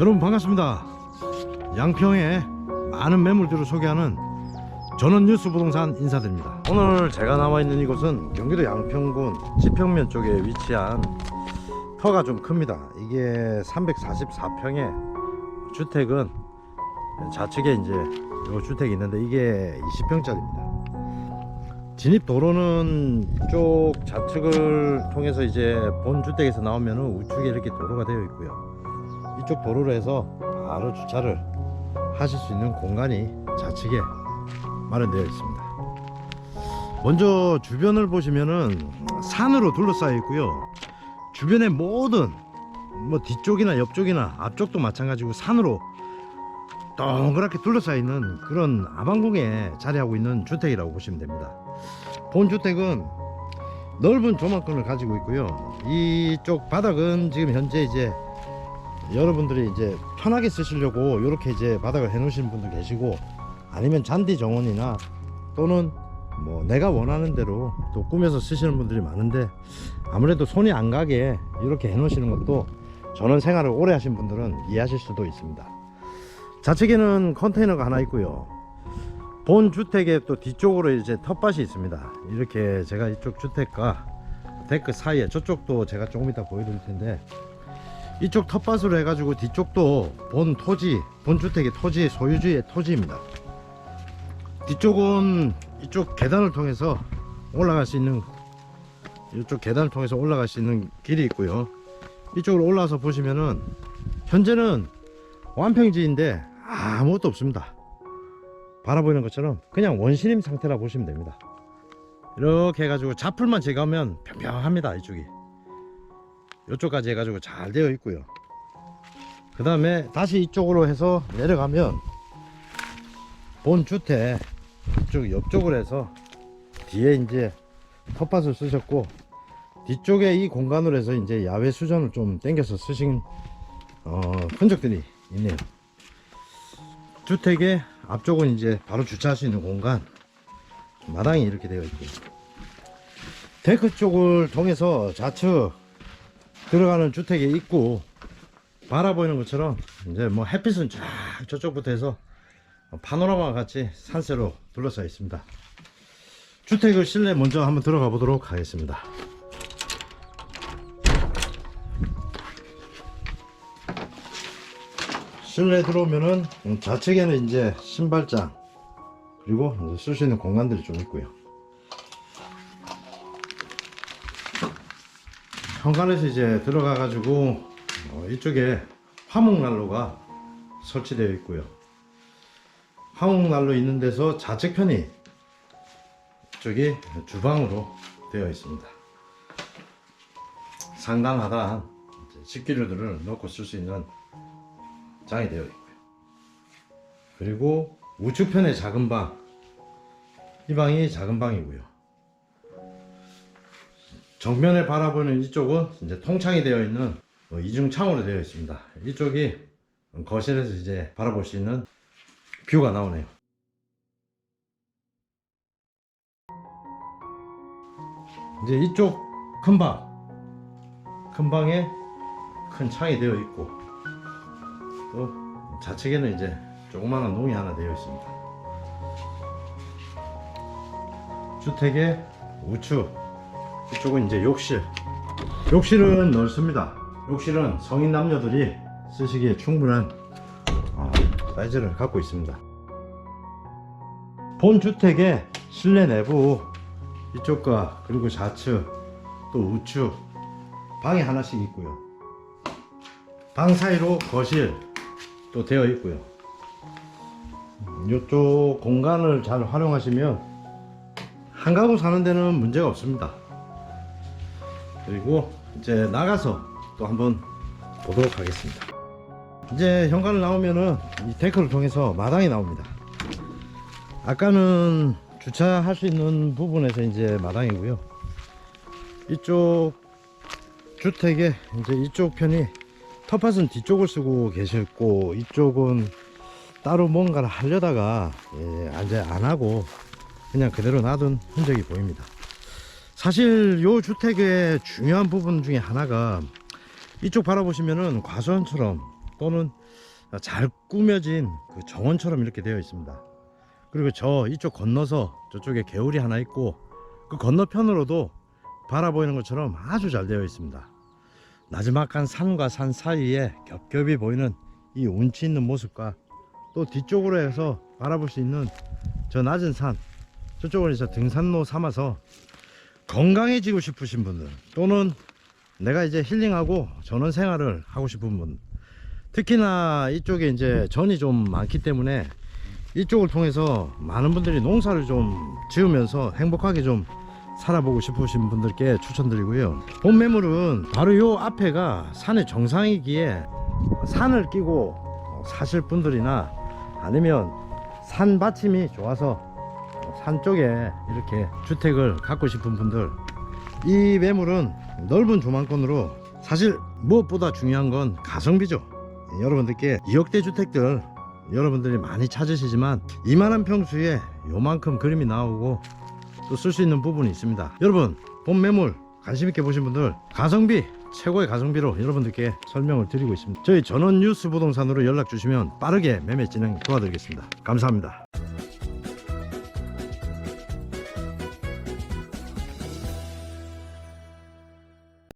여러분 반갑습니다. 양평의 많은 매물들을 소개하는 전원 뉴스 부동산 인사드립니다. 오늘 제가 나와 있는 이곳은 경기도 양평군 지평면 쪽에 위치한 터가 좀 큽니다. 이게 344평의 주택은 좌측에 이제 요 주택이 있는데 이게 20평짜리입니다. 진입 도로는 이쪽 좌측을 통해서 이제 본 주택에서 나오면은 우측에 이렇게 도로가 되어 있고요. 이쪽 도로로 해서 바로 주차를 하실 수 있는 공간이 좌측에 마련되어 있습니다. 먼저 주변을 보시면은 산으로 둘러싸여 있고요. 주변의 모든 뭐 뒤쪽이나 옆쪽이나 앞쪽도 마찬가지고 산으로 동그랗게 둘러싸여 있는 그런 아방궁에 자리하고 있는 주택이라고 보시면 됩니다. 본 주택은 넓은 조망권을 가지고 있고요. 이쪽 바닥은 지금 현재 이제 여러분들이 이제 편하게 쓰시려고 이렇게 이제 바닥을 해 놓으시는 분도 계시고 아니면 잔디 정원이나 또는 뭐 내가 원하는 대로 또 꾸며서 쓰시는 분들이 많은데 아무래도 손이 안 가게 이렇게 해 놓으시는 것도 전원 생활을 오래 하신 분들은 이해하실 수도 있습니다. 좌측에는 컨테이너가 하나 있고요. 본 주택의 또 뒤쪽으로 이제 텃밭이 있습니다. 이렇게 제가 이쪽 주택과 데크 사이에 저쪽도 제가 조금 이따 보여드릴 텐데 이쪽 텃밭으로 해가지고 뒤쪽도 본 토지, 본 주택의 토지 소유주의 토지입니다. 뒤쪽은 이쪽 계단을 통해서 올라갈 수 있는 이쪽 계단을 통해서 올라갈 수 있는 길이 있고요. 이쪽으로 올라와서 보시면은 현재는 완평지인데 아무것도 없습니다. 바라보이는 것처럼 그냥 원시림 상태라 보시면 됩니다. 이렇게 해가지고 자풀만 제거하면 평평합니다. 이쪽이. 이쪽까지 해가지고 잘 되어 있고요. 그 다음에 다시 이쪽으로 해서 내려가면 본 주택 이쪽 옆쪽으로 해서 뒤에 이제 텃밭을 쓰셨고 뒤쪽에 이 공간으로 해서 이제 야외 수전을 좀 당겨서 쓰신 어, 흔적들이 있네요. 주택의 앞쪽은 이제 바로 주차할 수 있는 공간 마당이 이렇게 되어 있고 데크 쪽을 통해서 좌측 들어가는 주택의 입구 바라보이는 것처럼 이제 뭐 햇빛은 쫙 저쪽부터 해서 파노라마 같이 산세로 둘러싸여 있습니다. 주택의 실내 먼저 한번 들어가 보도록 하겠습니다. 실내 들어오면은 좌측에는 이제 신발장 그리고 쓸 수 있는 공간들이 좀 있고요. 현관에서 이제 들어가 가지고 어, 이쪽에 화목난로가 설치되어 있고요. 화목난로 있는 데서 좌측편이 이쪽이 주방으로 되어 있습니다. 상당하다 이제 식기류들을 넣고 쓸 수 있는 장이 되어 있고요. 그리고 우측편에 작은 방, 이 방이 작은 방이고요. 정면에 바라보는 이쪽은 이제 통창이 되어 있는 어, 이중 창으로 되어 있습니다. 이쪽이 거실에서 이제 바라볼 수 있는 뷰가 나오네요. 이제 이쪽 큰 방, 큰 방에 큰 창이 되어 있고 또 좌측에는 이제 조그마한 농이 하나 되어 있습니다. 주택의 우측 이쪽은 이제 욕실. 욕실은 넓습니다. 욕실은 성인 남녀들이 쓰시기에 충분한 어, 사이즈를 갖고 있습니다. 본 주택의 실내 내부 이쪽과 그리고 좌측 또 우측 방이 하나씩 있고요. 방 사이로 거실 또 되어 있고요. 이쪽 공간을 잘 활용하시면 한 가구 사는 데는 문제가 없습니다. 그리고 이제 나가서 또 한번 보도록 하겠습니다. 이제 현관을 나오면은 이 데크를 통해서 마당이 나옵니다. 아까는 주차할 수 있는 부분에서 이제 마당이고요. 이쪽 주택의 이제 이쪽 편이 텃밭은 뒤쪽을 쓰고 계셨고 이쪽은 따로 뭔가를 하려다가 예, 이제 안 하고 그냥 그대로 놔둔 흔적이 보입니다. 사실 요 주택의 중요한 부분 중에 하나가 이쪽 바라보시면은 과수원처럼 또는 잘 꾸며진 그 정원처럼 이렇게 되어 있습니다. 그리고 저 이쪽 건너서 저쪽에 개울이 하나 있고 그 건너편으로도 바라보이는 것처럼 아주 잘 되어 있습니다. 나지막한 산과 산 사이에 겹겹이 보이는 이 운치 있는 모습과 또 뒤쪽으로 해서 바라볼 수 있는 저 낮은 산 저쪽을 해서 등산로 삼아서 건강해지고 싶으신 분들 또는 내가 이제 힐링하고 전원 생활을 하고 싶은 분 특히나 이쪽에 이제 전이 좀 많기 때문에 이쪽을 통해서 많은 분들이 농사를 좀 지으면서 행복하게 좀 살아보고 싶으신 분들께 추천드리고요. 본 매물은 바로 요 앞에가 산의 정상이기에 산을 끼고 사실 분들이나 아니면 산 받침이 좋아서 산 쪽에 이렇게 주택을 갖고 싶은 분들 이 매물은 넓은 조망권으로 사실 무엇보다 중요한 건 가성비죠. 여러분들께 2억대 주택들 여러분들이 많이 찾으시지만 이만한 평수에 요만큼 그림이 나오고 또 쓸 수 있는 부분이 있습니다. 여러분 본 매물 관심 있게 보신 분들 가성비 최고의 가성비로 여러분들께 설명을 드리고 있습니다. 저희 전원 뉴스 부동산으로 연락 주시면 빠르게 매매 진행 도와드리겠습니다. 감사합니다.